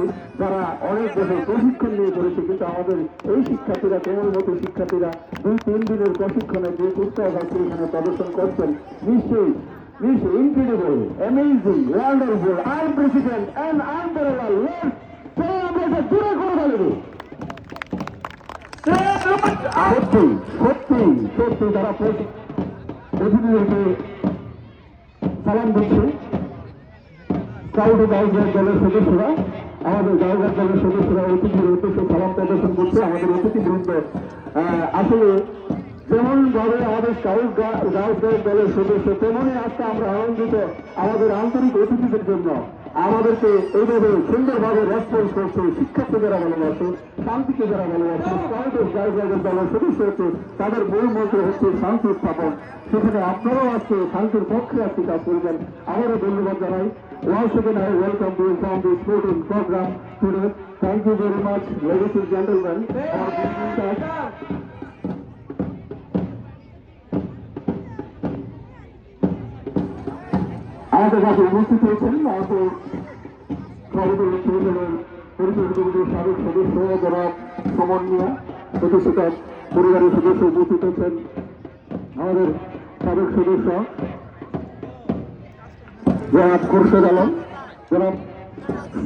করেছি যারা অনেক বছর প্রশিক্ষণ নিয়ে করেছে কিন্তু আমাদের এই শিক্ষার্থীরা কোমলমতি শিক্ষার্থীরা দুই তিন দিনের প্রশিক্ষণে যে পুস্তক আছে এখানে প্রদর্শন করছেন নিশ্চয়ই This incredible, amazing, wonderful, unprecedented, and unparalleled. Let's say আমরা এটা দূরে করে ফেলব সত্যি সত্যি সত্যি তারা প্রতি- প্রতিনিয়ত সালাম দিচ্ছে স্কাউট গাইডের দলের সদস্যরা আমাদের গাইডের দলের সদস্যরা অতিথির উদ্দেশ্যে সালাম প্রদর্শন করছে আমাদের অতিথিবৃন্দ আসলে যেমন ভাবে আমাদের স্কাউট গাইড দলের সদস্য তেমনই আজকে আমরা আনন্দিত আমাদের আন্তরিক অতিথিদের জন্য আমাদেরকে এইভাবে সুন্দরভাবে রেসপন্স করছে শিক্ষার্থী যারা ভালোবাসে শান্তিকে যারা ভালোবাসে স্কাউট গাইড দলের সদস্য হচ্ছে তাদের মূল মন্ত্র হচ্ছে শান্তি স্থাপন সেখানে আপনারাও আজকে শান্তির পক্ষে আজকে কাজ করবেন। আবারও ধন্যবাদ জানাই। Once again, I welcome you from the sporting program today. Thank you very much, ladies and gentlemen, for আমাদের কাছে উপস্থিত হয়েছেন আমাদের সাবেক সদস্য যারা সমন্বয় প্রতিষ্ঠাতা পরিবারের সদস্য উপস্থিত হয়েছেন আমাদের সাবেক সদস্য জনাব খুরশেদ আলম, জনাব